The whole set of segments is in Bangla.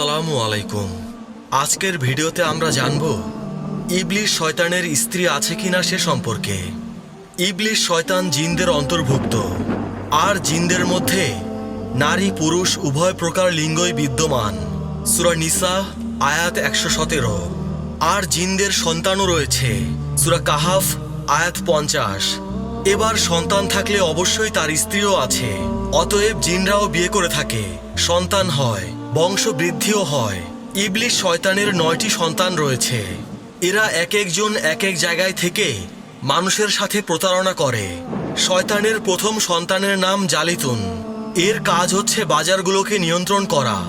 আসসালামু আলাইকুম। আজকের ভিডিওতে আমরা জানব, ইবলিশ শয়তানের স্ত্রী আছে কিনা সে সম্পর্কে। ইবলিশ শয়তান জিনদের অন্তর্ভুক্ত, আর জিনদের মধ্যে নারী পুরুষ উভয় প্রকার লিঙ্গই বিদ্যমান। সুরা নিসা, আয়াত একশো সতেরো। আর জিনদের সন্তানও রয়েছে, সুরা কাহাফ, আয়াত পঞ্চাশ। এবার সন্তান থাকলে অবশ্যই তার স্ত্রীও আছে, অতএব জিনরাও বিয়ে করে থাকে, সন্তান হয়। বংশ বৃদ্ধিও হয়। ইবলিশ শয়তানের নয়টি সন্তান রয়েছে। এরা এক একজন এক এক জায়গায় থেকে মানুষের সাথে প্রতারণা করে। শয়তানের প্রথম সন্তানের নাম জালিতুন। এর কাজ হচ্ছে বাজারগুলোকে নিয়ন্ত্রণ করা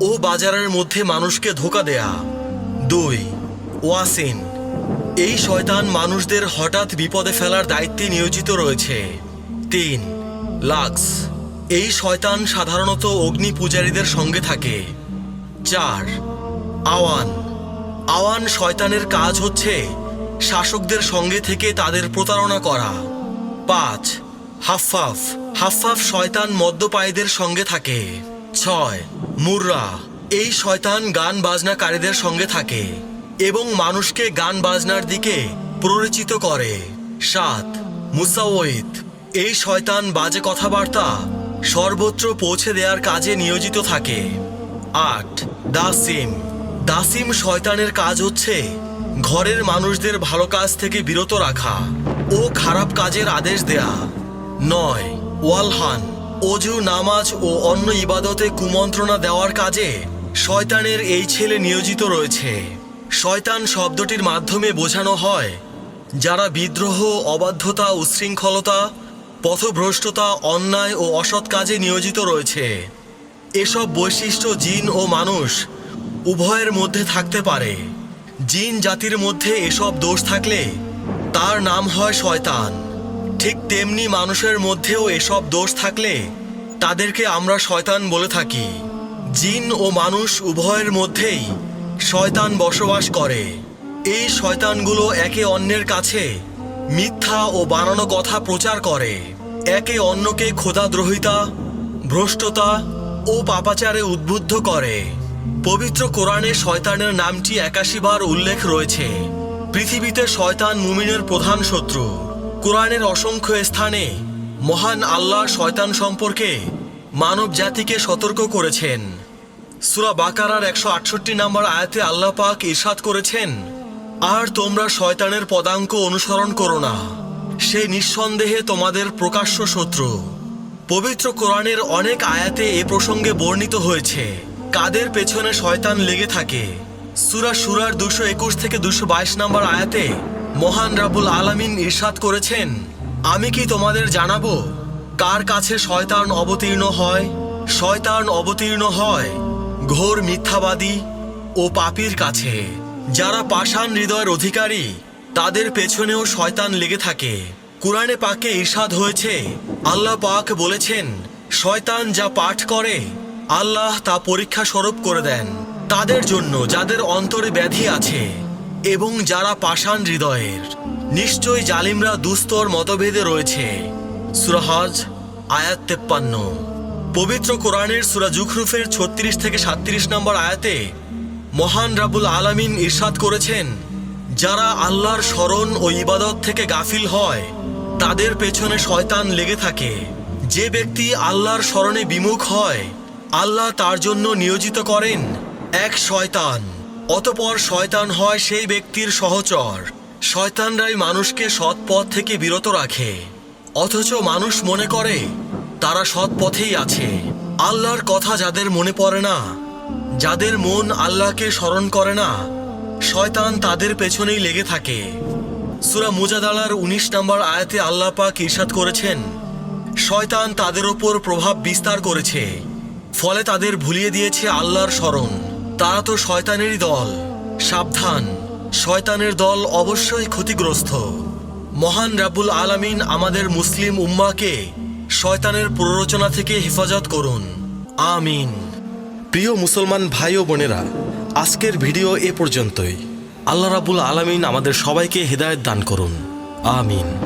ও বাজারের মধ্যে মানুষকে ধোকা দেয়া। দুই, ওয়াসিন। এই শয়তান মানুষদের হঠাৎ বিপদে ফেলার দায়িত্বে নিয়োজিত রয়েছে। তিন, লাক্স। এই শয়তান সাধারণত অগ্নি পূজারীদের সঙ্গে থাকে। চার, আওয়ান। আওয়ান শয়তানের কাজ হচ্ছে শাসকদের সঙ্গে থেকে তাদের প্রতারণা করা। পাঁচ, হাফফাফ। হাফফাফ শয়তান মদ্যপায়ীদের সঙ্গে থাকে। ছয়, মুর্রা। এই শয়তান গান বাজনাকারীদের সঙ্গে থাকে এবং মানুষকে গান বাজনার দিকে প্ররোচিত করে। সাত, মুসাওয়িত। এই শয়তান বাজে কথাবার্তা সর্বত্র পৌঁছে দেওয়ার কাজে নিয়োজিত থাকে। আট, দাসিম। দাসিম শয়তানের কাজ হচ্ছে ঘরের মানুষদের ভালো কাজ থেকে বিরত রাখা ও খারাপ কাজের আদেশ দেয়া। নয়, ওয়ালহান। অজু, নামাজ ও অন্য ইবাদতে কুমন্ত্রণা দেওয়ার কাজে শয়তানের এই ছেলে নিয়োজিত রয়েছে। শয়তান শব্দটির মাধ্যমে বোঝানো হয়, যারা বিদ্রোহ, অবাধ্যতা উচ্ছৃঙ্খলতা পথভ্রষ্টতা, অন্যায় ও অসৎ কাজে নিয়োজিত রয়েছে। এসব বৈশিষ্ট্য জিন ও মানুষ উভয়ের মধ্যে থাকতে পারে। জিন জাতির মধ্যে এসব দোষ থাকলে তার নাম হয় শয়তান। ঠিক তেমনি মানুষের মধ্যেও এসব দোষ থাকলে তাদেরকে আমরা শয়তান বলে থাকি। জিন ও মানুষ উভয়ের মধ্যেই শয়তান বসবাস করে। এই শয়তানগুলো একে অন্যের কাছে মিথ্যা ও বানানো কথা প্রচার করে। একে অন্যকে ক্ষোধাদ্রোহিতা, ভ্রষ্টতা ও পাপাচারে উদ্বুদ্ধ করে। পবিত্র কোরআনে শয়তানের নামটি একাশি বার উল্লেখ রয়েছে। পৃথিবীতে শয়তান মুমিনের প্রধান শত্রু। কোরআনের অসংখ্য স্থানে মহান আল্লাহ শয়তান সম্পর্কে মানব জাতিকে সতর্ক করেছেন। সুরা বাকারার একশো আটষট্টি নম্বর আয়াতে আল্লাহ পাক ইরশাদ করেছেন, আর তোমরা শয়তানের পদাঙ্ক অনুসরণ করো না। সে নিঃসন্দেহে তোমাদের প্রকাশ্য শত্রু। পবিত্র কোরআনের অনেক আয়াতে এ প্রসঙ্গে বর্ণিত হয়েছে, কাদের পেছনে শয়তান লেগে থাকে। সুরা সুরার দুশো একুশ থেকে দুশো বাইশ নম্বর আয়াতে মহান রাবুল আলামিন ইরশাদ করেছেন, আমি কি তোমাদের জানাব কার কাছে শয়তান অবতীর্ণ হয়? শয়তান অবতীর্ণ হয় ঘোর মিথ্যাবাদী ও পাপীর কাছে, যারা পাষাণ হৃদয়ের অধিকারী তাদের পেছনেও শয়তান লেগে থাকে। কোরআনে পাকে ঈর্ষাদ হয়েছে, আল্লাহ পাক বলেছেন, শয়তান যা পাঠ করে, আল্লাহ তা পরীক্ষা স্বরূপ করে দেন। তাদের জন্য যাদের অন্তরে ব্যাধি আছে এবং যারা পাষাণ হৃদয়ের, নিশ্চয় জালিমরা দুস্তর মতভেদে রয়েছে। সুরাহজ আয়াত তেপ্পান্ন। পবিত্র কোরআনের সুরা জুখরুফের ছত্রিশ থেকে সাত্রিশ নম্বর আয়াতে মহান রাবুল আলামিন ইরশাদ করেছেন যারা আল্লাহর স্মরণ ও ইবাদত থেকে গাফিল হয়, তাদের পেছনে শয়তান লেগে থাকে। যে ব্যক্তি আল্লাহর স্মরণে বিমুখ হয়, আল্লাহ তার জন্য নিয়োজিত করেন এক শয়তান। অতপর শয়তান হয় সেই ব্যক্তির সহচর। শয়তানরাই মানুষকে সৎ পথ থেকে বিরত রাখে। অথচ মানুষ মনে করে, তারা সৎ পথেই আছে। আল্লাহর কথা যাদের মনে পড়ে না, যাদের মন আল্লাহকে স্মরণ করে না শয়তান তাদের পেছনেই লেগে থাকে। সুরা মুজাদালার উনিশ নম্বর আয়াতে আল্লাহ পাক ইরশাদ করেছেন, শয়তান তাদের ওপর প্রভাব বিস্তার করেছে, ফলে তাদের ভুলিয়ে দিয়েছে আল্লাহর স্মরণ। তারা তো শয়তানেরই দল। সাবধান, শয়তানের দল অবশ্যই ক্ষতিগ্রস্ত। মহান রাবুল আলামিন আমাদের মুসলিম উম্মাকে শয়তানের প্ররোচনা থেকে হেফাজত করুন। আমিন। প্রিয় মুসলমান ভাই ও বোনেরা আজকের ভিডিও এ পর্যন্তই। আল্লাহ রাবুল আলমিন আমাদের সবাইকে হৃদায়ত দান করুন। আমিন।